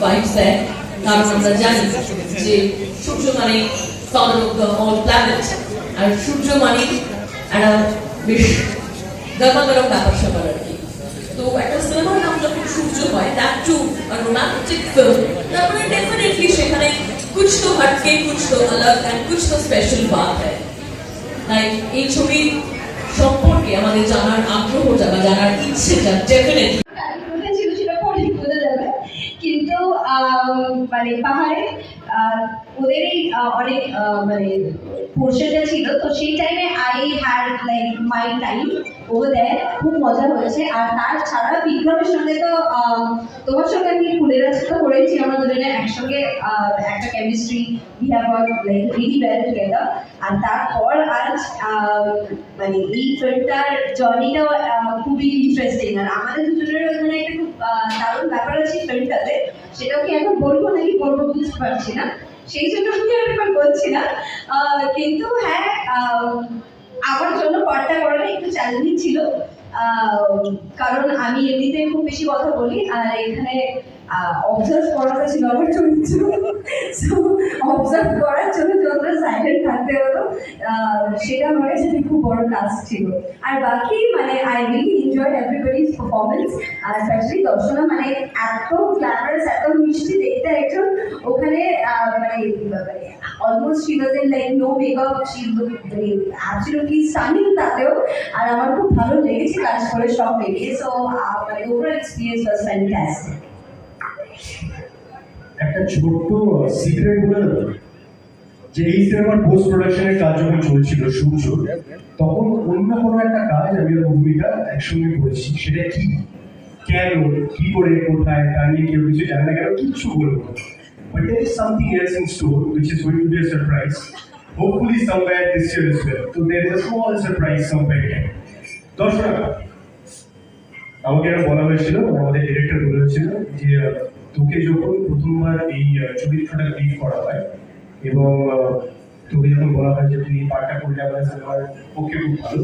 Vibes দেয় কারণ আমরা জানি যে সূর্য মানে father of the all planet আর সূর্য মানে একটা বেশ গরমা ব্যাপার স্যাপার আর কি তো একটা সিনেমার নাম যখন সূর্য হয় দ্যাট টু রোমান্টিক ফিল্ম তারপরে ডেফিনেটলি সেখানে কুছ তো হটকে কুছ তো আলাগ অ্যান্ড কুছ তো স্পেশাল বাত হয় তাই এই ছবি সম্পর্কে আমাদের জানার আগ্রহ জানা জানার ইচ্ছেটা ডেফিনেটলি কোথায় ছিল সেটা পরে বোঝা যাবে কিন্তু আম, মানে পাহাড়ে ওদেরই অনেক মানে পোর্শনটা ছিল। তো সেই টাইমে I had like my time over দেয় খুব মজা হয়েছে। আর তার ছাড়া বিক্রমের সঙ্গে তো তোমার সঙ্গে আমি ফুলের রাস্তা করেছি। আমরা দুজনে একসঙ্গে একটা chemistry we have like really well together আর তারপর আজ মানে এই ফিল্মটার জার্নিটাও খুবই ইন্টারেস্টিং আর আমাদের দুজনের ওখানে একটা খুব দারুণ ব্যাপার আছে ফিল্মটাতে সেটাও কি এখন বলব নাকি বলব বুঝতে পারছি না। সেই জন্য আমি আর এখন বলছি না। কিন্তু হ্যাঁ আমার জন্য পর্দা করাটা একটু চ্যালেঞ্জিং ছিল। কারণ আমি এমনিতে খুব বেশি কথা বলি, আর এখানে অবজার্ভ করাটা ছিল আমার চরিত্র। সো অবজার্ভ করার জন্য যতটা সাইলেন্ট থাকতে আহ, সেটা আমার খুব বড় টাস্ক ছিল। আর বাকি মানে I really enjoy everybody's performance R specially Darshana মানে এত গ্ল্যামারাস এত মিষ্টি দেখতে একজন ওখানে মানে almost she was in like no makeup she মানে স্টানিং তাতেও আর আমার খুব ভালো লেগেছে কাজ করে সব মিলিয়ে। সো মানে ওভারঅল এক্সপিরিয়েন্স ওয়াজ ফ্যান্টাস্টিক একটা ছোট্ট সিক্রেট বলে যে এই সিনেমার পোস্ট প্রোডাকশনের কাজ যখন চলছিল সূর্য, তখন অন্য কোনো একটা কাজ আমি আর ভূমিকা একসঙ্গে করেছি। সেটা কি? কেন? কি করে? কোথায়? তা নিয়ে কেউ কিছু জানে না কেন, কিচ্ছু বলব but there is something else in store, which is going to be a surprise. Hopefully somewhere this year as well. So there is a small surprise somewhere here. দর্শক আমাকে বলা হয়েছিল, আমাদের ডিরেক্টর বলেছিল যে তোকে যখন প্রথমবার এই চরিত্রটা ব্রিফ করা হয়, এবং তোকে যখন বলা হয় যে এই পাঠটা করলে আমার সিনেমার পক্ষে খুব ভালো,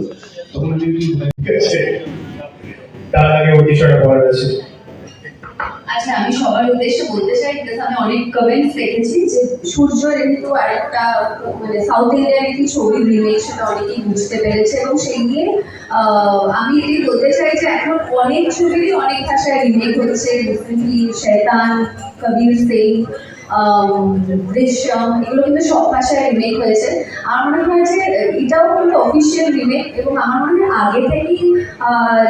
তখন তুই তার আগে ওর বিষয়টা বলা আছে। আচ্ছা আমি সবার উদ্দেশ্যে বলতে চাই আমি অনেক কমেন্টস দেখেছি যে সূর্যের কিন্তু আরেকটা মানে সাউথ ইন্ডিয়ার একটি ছবি রিমেক সেটা অনেকেই বুঝতে পেরেছে এবং সেই নিয়ে আমি এটি বলতে চাই যে এখন অনেক ছবিরই অনেক ভাষায় রিমেক হচ্ছে। রিসেন্টলি শৈতান কবির সিং দৃশ্যম, এগুলো কিন্তু সব ভাষায় রিমেক হয়েছে। আমার মনে হয় যে, এটাও কিন্তু অফিসিয়াল রিমেক এবং আমার মনে হয় আগে থেকেই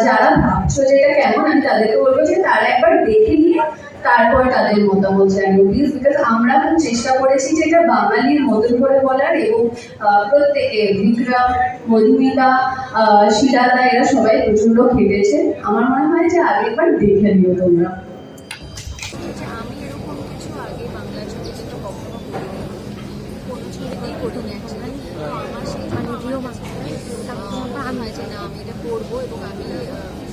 যারা ভাবছ যে এটা কেমন, আমি তাদেরকে বলব যে তারা একবার দেখে নিয়ে তারপর তাদের মতামত জানিয়ে প্লিজ বিকজ আমরা খুব চেষ্টা করেছি যে এটা বাঙালির মতন করে বলার এবং প্রত্যেকে বিক্রম মধুমিতা শিলাদা এরা সবাই প্রচণ্ড খেটেছে। আমার মনে হয় যে আগে একবার দেখে নিও তোমরা আমি এরকম কিছু আগে বাংলা চলচ্চিত্র কখনো করিনি কোনো ছবিতেই করিনি অ্যাকচুয়ালি তো আমার সেই ভিডিও প্ল্যান হয় যে না আমি এটা করব এবং আমি আহ,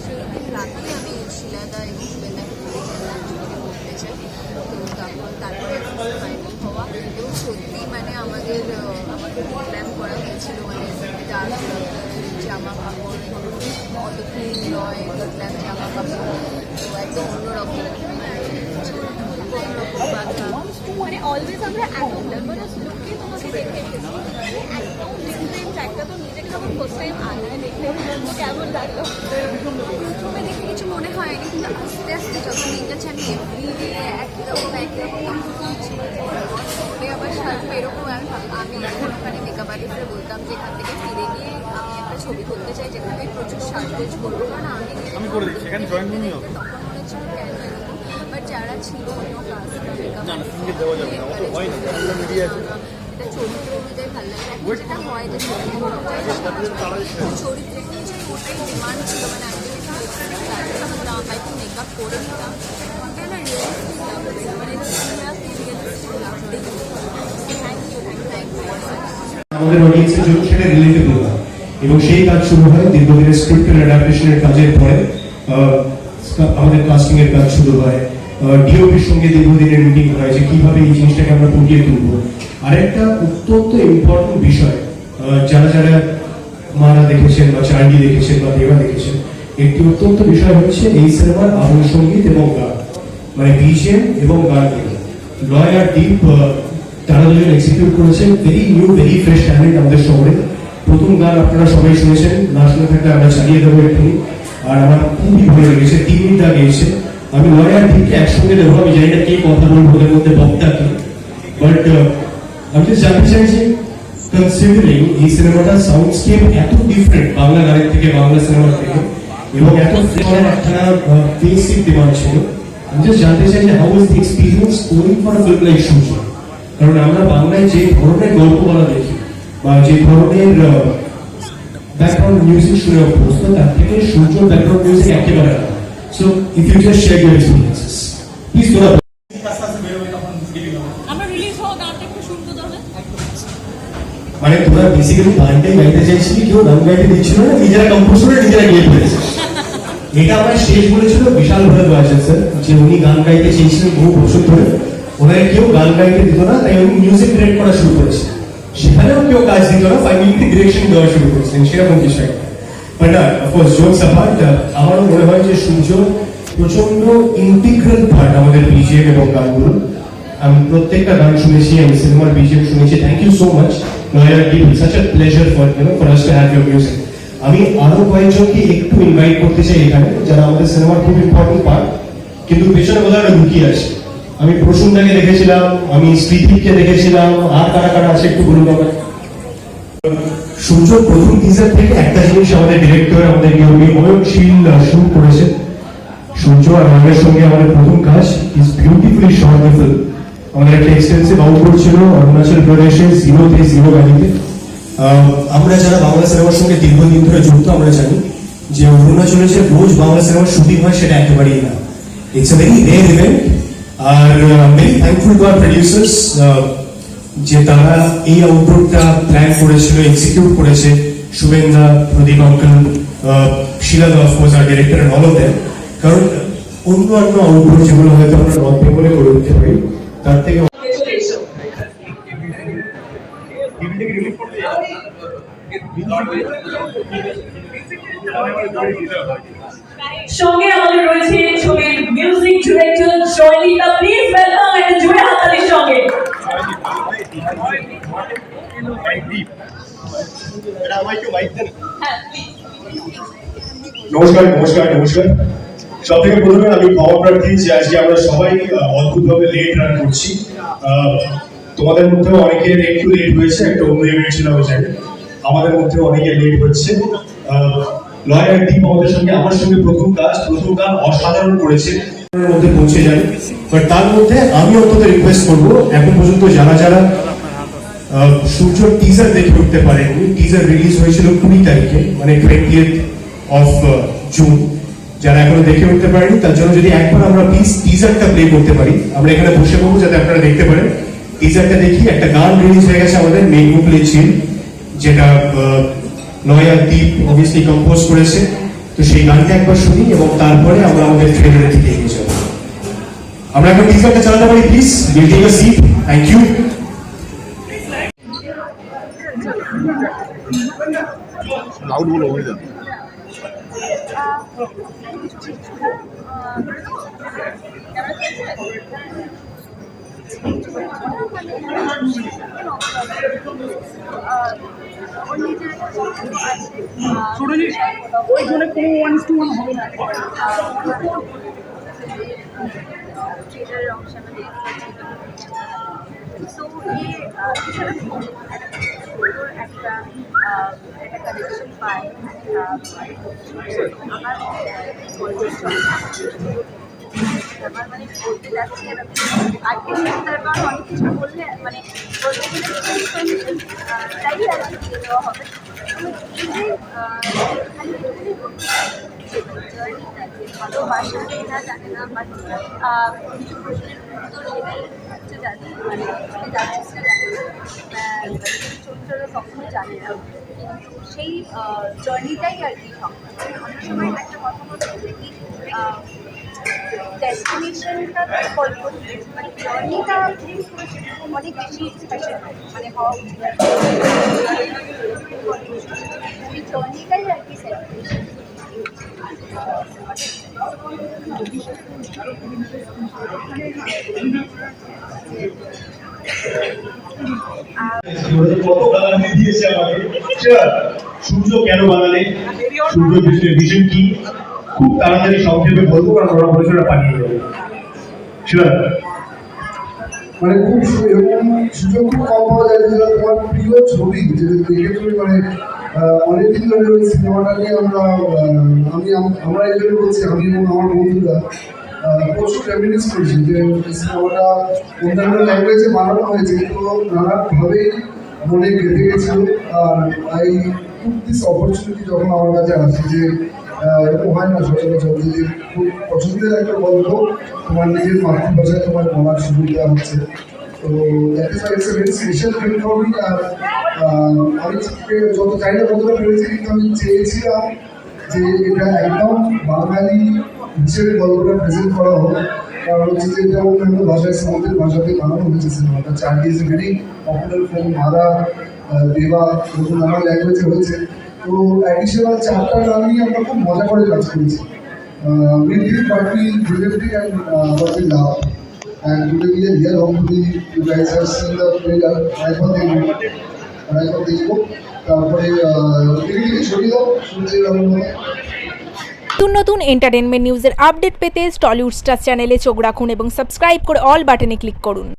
সেই দিন রাতেই আমি শিলাদা এবং শুভেন্দাকে বলেছিলাম ছবিটা করতে চাই তো তখন তারপরে ফাইনাল হওয়া এবং সত্যি মানে আমাদের আহ, আমাদের প্ল্যান করা হয়েছিল মানে ডার্ক জামা কাপড় অত ক্লিন নয় দেখলাম জামা কাপড় তো একদম অন্যরকম মানে অলওয়েজ আমরা এত গ্ল্যামারাস লুকে তোমাকে দেখে এসেছি একদম ডিফারেন্ট একটা তো নিজেকে যখন ফার্স্ট টাইম আয়নায় দেখলে কেমন লাগল প্রথমে দেখে কিছু মনে হয়নি কিন্তু আস্তে আস্তে যত দিন যাচ্ছে আমি এভরিডে একই রকম একই রকম করছি পরে আবার সাজবো এরকম আমি আমি এখন ওখানে মেকআপ আর্টিস্টে বলতাম যে এখান থেকে ফিরে গিয়ে আমি একটা ছবি করতে চাই যেখানে প্রচুর সাজগোজ করব কারণ আমি আমি করে দিচ্ছি, এখানে করলেই হবে। তখন মনে হচ্ছিল কেন এরকম বাট যারা ছিল অন্য কাস্টরা মেকআপ না, দেওয়া যাবে না, অত হয় না, media আছে। আমাদের অডিয়েন্সের জন্য সেটা রিলেটেবল না। এবং সেই কাজ শুরু হয় দীর্ঘদিনের স্ক্রিপ্ট অ্যাডাপ্টেশনের কাজের পরে। আমাদের কাস্টিং এর কাজ শুরু হয়। ডিওপির সঙ্গে দীর্ঘদিনের মিটিং হয় যে কীভাবে এই জিনিসটাকে আমরা ফুটিয়ে তুলবো? আরেকটা অত্যন্ত ইম্পর্টেন্ট বিষয় যারা যারা মারা দেখেছেন বা চার্লি দেখেছেন বা দেবা দেখেছেন, একটি অত্যন্ত বিষয় হচ্ছে এই সিনেমার আবহ সংগীত এবং গান মানে বিজিএম এবং গানগুলো লয় আর ডিপ তারা দুজন এক্সিকিউট করেছেন very new very fresh talent আমাদের শহরে। প্রথম গান আপনারা সবাই শুনেছেন, না শুনে থাকলে আমরা চালিয়ে দেবো এক্ষুনি। আর আমার খুবই ভালো লেগেছে তিন মিনিট আগে এসে আমি আর ডিপকে একসঙ্গে দেবো আমি জানি না কে কথা বলব, ওদের মধ্যে বক্তা কি। বাট আমি just জানতে চাই যে কনসিডারিং এই সিনেমাটার সাউন্ডস্কেপ এত ডিফারেন্ট বাংলা গানের থেকে, বাংলা সিনেমার থেকে, এবং এত একটা বেসিক ডিমান্ড ছিল। আমি জাস্ট জানতে চাই যে how is the experience for film like কারণ আমরা বাংলায় যে ধরনের গল্প বলা দেখি, বা যে ধরনের ব্যাকগ্রাউন্ড মিউজিক শুনে অভ্যস্ত, তার থেকে সূর্য ব্যাকগ্রাউন্ড মিউজিক একেবারে আলাদা। এক্সপিরিয়েন্সেস প্লিজ তোরা আমরা রিলিজ হওয়া গানটা একটু শুনব তাহলে মানে তোরা বেসিক্যালি গানটাই গাইতে চাইছিলি কেউ গান গাইতে দিচ্ছিল না নিজেরা কম্পোজ করে নিজেরা গিয়ে ফেলেছে এটা আমার শেষ বলেছিল বিশাল ভারদ্বাজ স্যার যে উনি গান গাইতে চেয়েছিলেন বহু বছর ধরে। ওনাকে কেউ গান গাইতে দিত না তাই উনি মিউজিক ডিরেক্ট করা শুরু করেছে। সেখানেও কেউ কাজ দিত না ফাইনালি ডিরেকশন দেওয়া শুরু করেছিলেন সেরকম কিছু একটা। বাট অফকোর্স জোকস অ্যাপার্ট আমারও মনে হয় যে সূর্য প্রচণ্ড ইন্টিগ্রাল পার্ট আমাদের বিজিএম এবং গানগুলো আমি প্রত্যেকটা গান শুনেছি, আমি সিনেমার বিজিএম শুনেছি। Thank you so much lawyer team such a pleasure for you know for us to have your music আমি আরও কয়েকজনকে একটু ইনভাইট করতে চাই এখানে, যারা আমাদের সিনেমার খুব ইম্পর্টেন্ট পার্ট কিন্তু পেছনে কোথাও একটা লুকিয়ে আছে। আমি প্রসূনটাকে দেখেছিলাম, আমি স্মৃতিকে দেখেছিলাম, আর কারা কারা আছে একটু বলুন আমাকে সূর্য প্রথম টিজার থেকে একটা জিনিস আমাদের ডিরেক্টর আমাদের নিয়মী অয়নশীল শুরু করেছে। সূর্য আর আমাদের সঙ্গে আমাদের প্রথম কাজ ইজ বিউটিফুলি শর্ট ফিল্ম আমাদের একটা এক্সটেন্সিভ আউটপুট ছিল, অরুণাচল প্রদেশে জিরোতে জিরো ভ্যালিতে আমরা যারা বাংলা সিনেমার সঙ্গে দীর্ঘদিন ধরে যুক্ত, আমরা জানি যে অরুণাচলে যে রোজ বাংলা সিনেমার শুটিং হয়, সেটা একেবারেই না। It's a very rare event R very thankful to our producers যে তারা এই আউটপুটটা প্ল্যান করেছিল এক্সিকিউট করেছে শুভেন্দা Pradeep uncle Sheela of course R director all of them কারণ অন্য অন্য আউটপুট যেগুলো হয়তো আমরা নর্থ বেঙ্গলে করে উঠতে পারি, তার থেকে সঙ্গে আমাদের রয়েছে ছবির মিউজিক ডিরেক্টর জয়নিতা নমস্কার নমস্কার নমস্কার। সব থেকে প্রথমে আমি ক্ষমা প্রার্থী যে আজকে আমরা সবাই অদ্ভুতভাবে লেট রান করছি। তোমাদের মধ্যেও অনেকের একটু লেট হয়েছে একটা অন্য ইভেন্ট ছিল আমি আমাদের মধ্যেও অনেকের লেট হচ্ছে। লয়ার টিম আমাদের সঙ্গে আমার সঙ্গে প্রথম কাজ প্রথম গান অসাধারণ করেছে। মধ্যে পৌঁছে যাই বাট তার মধ্যে আমি অন্তত রিকোয়েস্ট করব এখন পর্যন্ত যারা যারা সূর্য টিজার দেখে উঠতে পারেননি টিজার রিলিজ হয়েছিল কুড়ি তারিখে মানে টোয়েন্টি অফ জুন যারা এখনও দেখে উঠতে পারেনি, তার জন্য যদি একবার আমরা প্লিজ টিজারটা প্লে করতে পারি, আমরা এখানে বসে পড়ব যাতে আপনারা দেখতে পারেন। টিজারটা দেখি, একটা গান রিলিজ হয়ে গেছে আমাদের মেঘ মুকলে ছিল যেটা নয়া দ্বীপ অবভিয়াসলি কম্পোজ করেছে। তো সেই গানটা একবার শুনি এবং তারপরে আমরা আমাদের ট্রেলারের দিকে এগিয়ে যাব। আমরা এখন টিজারটা চালাতে পারি please will a seat thank you loud বলো হয়ে যাবে ওই জন্য কোনো ওয়ান টু ওয়ান হবে না দেখতে সো একটা একটা পাই আমার মানে বলতে যাচ্ছি আর কারণ অনেক কিছু বললে মানে বলতে গেলে তাই আর কি দিয়ে দেওয়া হবে। ভালোবাসা এটা জানে না বাট কিছু প্রশ্নের উত্তর সেটাই মানে সেটা সেটা জানে ছোট কখনো জানে না কিন্তু সেই জার্নিটাই আর কি অনেক সময় একটা কথা বলতে কি ডেস্টিনেশনটা মানে জার্নিটা অনেক বেশি স্পেশাল মানে হওয়া উচিত। আর জার্নিটাই কি সূর্য কেন বানালে? সূর্য ভিশন কি? খুব তাড়াতাড়ি সংক্ষেপে বলব, কারণ ওরা বলেছে ওরা পাঠিয়ে স্যার মানে খুব এরকম সুযোগ খুব কম পাওয়া যায়, যেটা তোমার প্রিয় ছবি, যেটা দেখে তুমি মানে অনেকদিন ধরে ওই সিনেমাটা নিয়ে আমরা আমি আমরা জন্য বলছি আমি এবং আমার বন্ধুরা প্রচুর ফেমিনিস করেছি যে সিনেমাটা অন্যান্য ল্যাঙ্গুয়েজে বানানো হয়েছে, কিন্তু নানানভাবেই মনে গেঁথে গেছিল। আর খুব দিস অপরচুনিটি যখন আমার কাছে আসে যে এরকম হয় না সচরাচর যে খুব পছন্দের একটা গল্প তোমার নিজের মাতৃভাষায় তোমার বলার সুবিধা হচ্ছে। তো that is it's very special আর আমি যত চাই না কতটা পেরেছি কিন্তু আমি চেয়েছিলাম যে এটা একদম বাঙালি হিসেবে গল্পটা প্রেজেন্ট করা হোক। কারণ ভাষায় সমুদ্রের ভাষাতে বানানো হয়েছে সিনেমাটা। Charlie is very popular film ah, দেবা নানা ল্যাঙ্গুয়েজে হয়েছে। তো অ্যাডিশনাল চারটা গান নিয়ে আমরা খুব মজা করে কাজ করেছি। ছড়িয়ে দাও সূর্যের আলোর নতুন নতুন এন্টারটেনমেন্ট নিউজের আপডেট পেতে টলিউড স্টার চ্যানেলে চোখ রাখুন এবং সাবস্ক্রাইব করে অল বাটনে ক্লিক করুন।